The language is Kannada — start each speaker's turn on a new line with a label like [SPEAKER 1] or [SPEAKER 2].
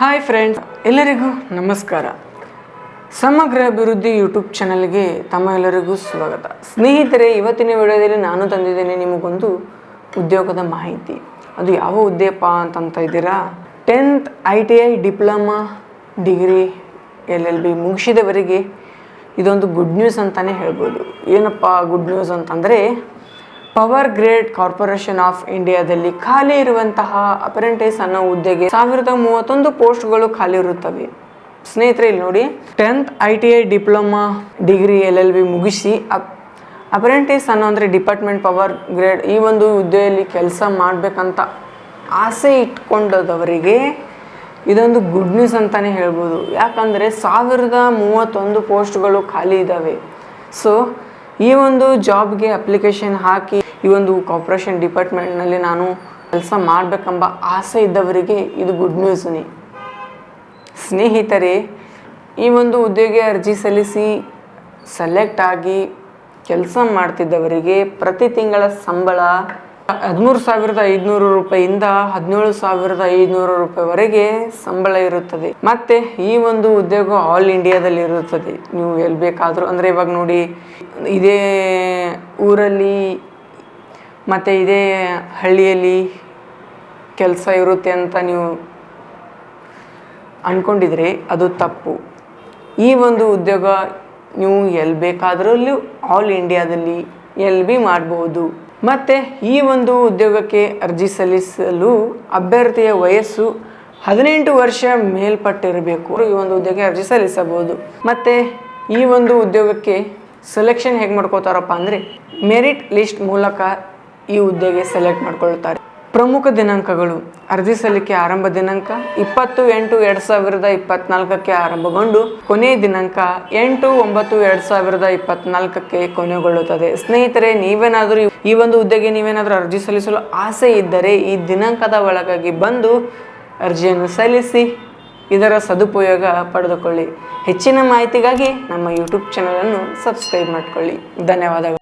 [SPEAKER 1] ಹಾಯ್ ಫ್ರೆಂಡ್ಸ್ ಎಲ್ಲರಿಗೂ ನಮಸ್ಕಾರ. ಸಮಗ್ರ ಅಭಿವೃದ್ಧಿ ಯೂಟ್ಯೂಬ್ ಚಾನಲ್ಗೆ ತಮ್ಮ ಎಲ್ಲರಿಗೂ ಸ್ವಾಗತ. ಸ್ನೇಹಿತರೆ, ಇವತ್ತಿನ ವಿಡಿಯೋದಲ್ಲಿ ನಾನು ತಂದಿದ್ದೇನೆ ನಿಮಗೊಂದು ಉದ್ಯೋಗದ ಮಾಹಿತಿ. ಅದು ಯಾವ ಹುದ್ದೆಪ್ಪ ಅಂತ ಇದ್ದೀರಾ? Tenth I T I diploma degree L L B ಮುಗಿಸಿದವರಿಗೆ ಇದೊಂದು ಗುಡ್ ನ್ಯೂಸ್ ಅಂತಲೇ ಹೇಳ್ಬೋದು. ಏನಪ್ಪ ಗುಡ್ ನ್ಯೂಸ್ ಅಂತಂದರೆ ಪವರ್ ಗ್ರೇಡ್ ಕಾರ್ಪೊರೇಷನ್ ಆಫ್ ಇಂಡಿಯಾದಲ್ಲಿ ಖಾಲಿ ಇರುವಂತಹ ಅಪ್ರೆಂಟಿಸ್ ಅನ್ನೋ ಹುದ್ದೆಗೆ ಸಾವಿರದ ಮೂವತ್ತೊಂದು ಪೋಸ್ಟ್ಗಳು ಖಾಲಿ ಇರುತ್ತವೆ. ಸ್ನೇಹಿತರೆ, ಇಲ್ಲಿ ನೋಡಿ. Tenth I T I diploma degree L L B ಮುಗಿಸಿ ಅಪ್, ಅಪ್ರೆಂಟಿಸ್ ಅನ್ನೋ ಅಂದರೆ ಡಿಪಾರ್ಟ್ಮೆಂಟ್ ಪವರ್ ಗ್ರೇಡ್ ಈ ಒಂದು ಹುದ್ದೆಯಲ್ಲಿ ಕೆಲಸ ಮಾಡಬೇಕಂತ ಆಸೆ ಇಟ್ಕೊಂಡದವರಿಗೆ ಇದೊಂದು ಗುಡ್ ನ್ಯೂಸ್ ಅಂತಲೇ ಹೇಳ್ಬೋದು. ಯಾಕಂದರೆ ಸಾವಿರದ ಮೂವತ್ತೊಂದು ಪೋಸ್ಟ್ಗಳು ಖಾಲಿ ಇದ್ದಾವೆ ಸೊ ಈ ಒಂದು ಜಾಬ್ಗೆ ಅಪ್ಲಿಕೇಶನ್ ಹಾಕಿ ಈ ಒಂದು ಕಾರ್ಪೊರೇಷನ್ ಡಿಪಾರ್ಟ್ಮೆಂಟ್ನಲ್ಲಿ ನಾನು ಕೆಲಸ ಮಾಡಬೇಕೆಂಬ ಆಸೆ ಇದ್ದವರಿಗೆ ಇದು ಗುಡ್ ನ್ಯೂಸ್ನೇ ಸ್ನೇಹಿತರೆ, ಈ ಒಂದು ಉದ್ಯೋಗ ಅರ್ಜಿ ಸಲ್ಲಿಸಿ ಸೆಲೆಕ್ಟ್ ಆಗಿ ಕೆಲಸ ಮಾಡ್ತಿದ್ದವರಿಗೆ ಪ್ರತಿ ತಿಂಗಳ ಸಂಬಳ ಹದಿಮೂರು ಸಾವಿರದ ಐದುನೂರು ರೂಪಾಯಿಯಿಂದ ಹದಿನೇಳು ಸಾವಿರದ ಐದುನೂರು ರೂಪಾಯಿವರೆಗೆ ಸಂಬಳ ಇರುತ್ತದೆ. ಮತ್ತೆ ಈ ಒಂದು ಉದ್ಯೋಗ ಆಲ್ ಇಂಡಿಯಾದಲ್ಲಿ ಇರುತ್ತದೆ. ನೀವು ಎಲ್ಲಿ ಬೇಕಾದರೂ ಅಂದರೆ ಇವಾಗ ನೋಡಿ, ಇದೇ ಊರಲ್ಲಿ ಮತ್ತು ಇದೇ ಹಳ್ಳಿಯಲ್ಲಿ ಕೆಲಸ ಇರುತ್ತೆ ಅಂತ ನೀವು ಅಂದ್ಕೊಂಡಿದ್ರೆ ಅದು ತಪ್ಪು. ಈ ಒಂದು ಉದ್ಯೋಗ ನೀವು ಎಲ್ಲಿ ಬೇಕಾದರಲ್ಲೂ ಆಲ್ ಇಂಡಿಯಾದಲ್ಲಿ ಎಲ್ಲಿ ಬಿ ಮಾಡ್ಬೋದು. ಮತ್ತು ಈ ಒಂದು ಉದ್ಯೋಗಕ್ಕೆ ಅರ್ಜಿ ಸಲ್ಲಿಸಲು ಅಭ್ಯರ್ಥಿಯ ವಯಸ್ಸು ಹದಿನೆಂಟು ವರ್ಷ ಮೇಲ್ಪಟ್ಟಿರಬೇಕು. ಈ ಒಂದು ಉದ್ಯೋಗಕ್ಕೆ ಅರ್ಜಿ ಸಲ್ಲಿಸಬಹುದು. ಮತ್ತು ಈ ಒಂದು ಉದ್ಯೋಗಕ್ಕೆ ಸೆಲೆಕ್ಷನ್ ಹೇಗೆ ಮಾಡ್ಕೋತಾರಪ್ಪ ಅಂದರೆ ಮೆರಿಟ್ ಲಿಸ್ಟ್ ಮೂಲಕ ಈ ಹುದ್ದೆಗೆ ಸೆಲೆಕ್ಟ್ ಮಾಡ್ಕೊಳ್ತಾರೆ. ಪ್ರಮುಖ ದಿನಾಂಕಗಳು. ಅರ್ಜಿ ಸಲ್ಲಿಕೆ ಆರಂಭ ದಿನಾಂಕ ಇಪ್ಪತ್ತು ಎಂಟು ಎರಡು ಸಾವಿರದ ಇಪ್ಪತ್ನಾಲ್ಕಕ್ಕೆ ಆರಂಭಗೊಂಡು ಕೊನೆಯ ದಿನಾಂಕ ಎಂಟು ಒಂಬತ್ತು ಎರಡು ಸಾವಿರದ ಇಪ್ಪತ್ನಾಲ್ಕಕ್ಕೆ ಕೊನೆಗೊಳ್ಳುತ್ತದೆ. ಸ್ನೇಹಿತರೆ, ನೀವೇನಾದರೂ ಈ ಒಂದು ಹುದ್ದೆಗೆ ನೀವೇನಾದರೂ ಅರ್ಜಿ ಸಲ್ಲಿಸಲು ಆಸೆ ಇದ್ದರೆ ಈ ದಿನಾಂಕದ ಒಳಗಾಗಿ ಬಂದು ಅರ್ಜಿಯನ್ನು ಸಲ್ಲಿಸಿ, ಇದರ ಸದುಪಯೋಗ ಪಡೆದುಕೊಳ್ಳಿ. ಹೆಚ್ಚಿನ ಮಾಹಿತಿಗಾಗಿ ನಮ್ಮ ಯೂಟ್ಯೂಬ್ ಚಾನಲನ್ನು ಸಬ್ಸ್ಕ್ರೈಬ್ ಮಾಡಿಕೊಳ್ಳಿ. ಧನ್ಯವಾದಗಳು.